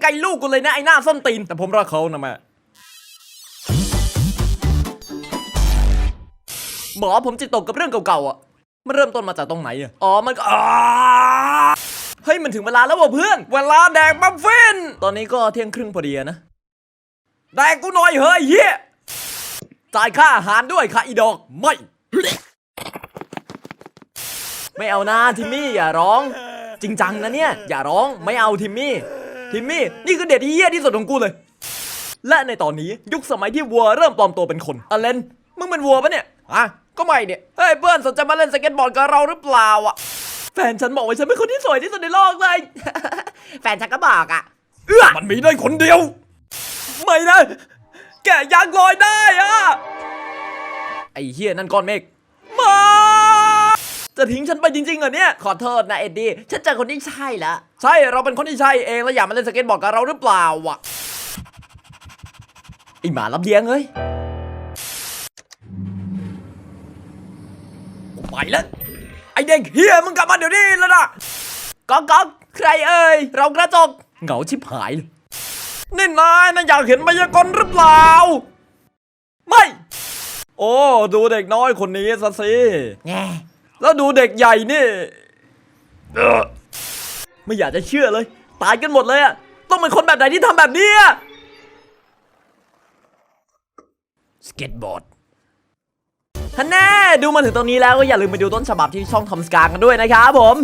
ไกลๆลูกกูเลยนะไอ้หน้าส้นตีน แต่ผมรักเขานะแม่หมอผมจิตตกกับเรื่องเก่าๆอะ มันเริ่มต้นมาจากตรงไหนอะ อ๋อ มันก็อ่าเฮ้ย มันถึงเวลาแล้วว่ะเพื่อน เวลาแดกบัฟฟิน ตอนนี้ก็เที่ยงครึ่งพอดีนะ แดกกูหน่อยเฮ้ยเฮียจ่ายค่าอาหารด้วยค่ะอีดอก ไม่ ไม่เอานะทิมมี่อย่าร้อง จริงจังนะเนี่ย อย่าร้อง ไม่เอาทิมมี่ ทิมมี่นี่คือเด็ดที่เหี้ยที่สุดของกูเลย และในตอนนี้ยุคสมัยที่วัวเริ่มปลอมตัวเป็นคนอเลนมึงเป็นวัวปะเนี่ยอะก็ไม่เนี่ยเฮ้ยเพื่อนสนใจมาเล่นสเก็ตบอร์ดกับเราหรือเปล่าอะแฟนฉันบอกว่าฉันเป็นคนที่สวยที่สุดในโลกเลย แฟนฉันก็บอกอะเอื้อมันมีได้คนเดียว ไม่นะ แกะยางลอยได้อะไอ้เฮียนั่นก้อนเมฆมา จะทิ้งฉันไปจริงๆเหรอเนี่ย ขอโทษนะเอ็ดดี้ ฉันเจอคนที่ใช่แล้วใช่เราเป็นคนที่ใช่เองแล้วอยากมาเล่นสเก็ตบอร์ดกับเราหรือเปล่าวะไอหมาลำเลียงเอ้ยกูไปแล้ว ไอเด็กเฮียมึงกลับมาเดี๋ยวนี้แล้วนะก๊อกก๊อกใครเอ่ย เรากระจกเหงาชิบหายเลยนี่นายนายอยากเห็นมายากลหรือเปล่า ไม่ โอ้ ดูเด็กน้อยคนนี้ซะสิ แง่ แล้วดูเด็กใหญ่นี่เออไม่อยากจะเชื่อเลย ตายกันหมดเลยอะต้องเป็นคนแบบไหนที่ทำแบบนี้อะสเก็ตบอร์ดท่านแน่ดูมาถึงตรงนี้แล้วก็อย่าลืมไปดูต้นฉบับที่ช่องทอมสการกันด้วยนะครับผม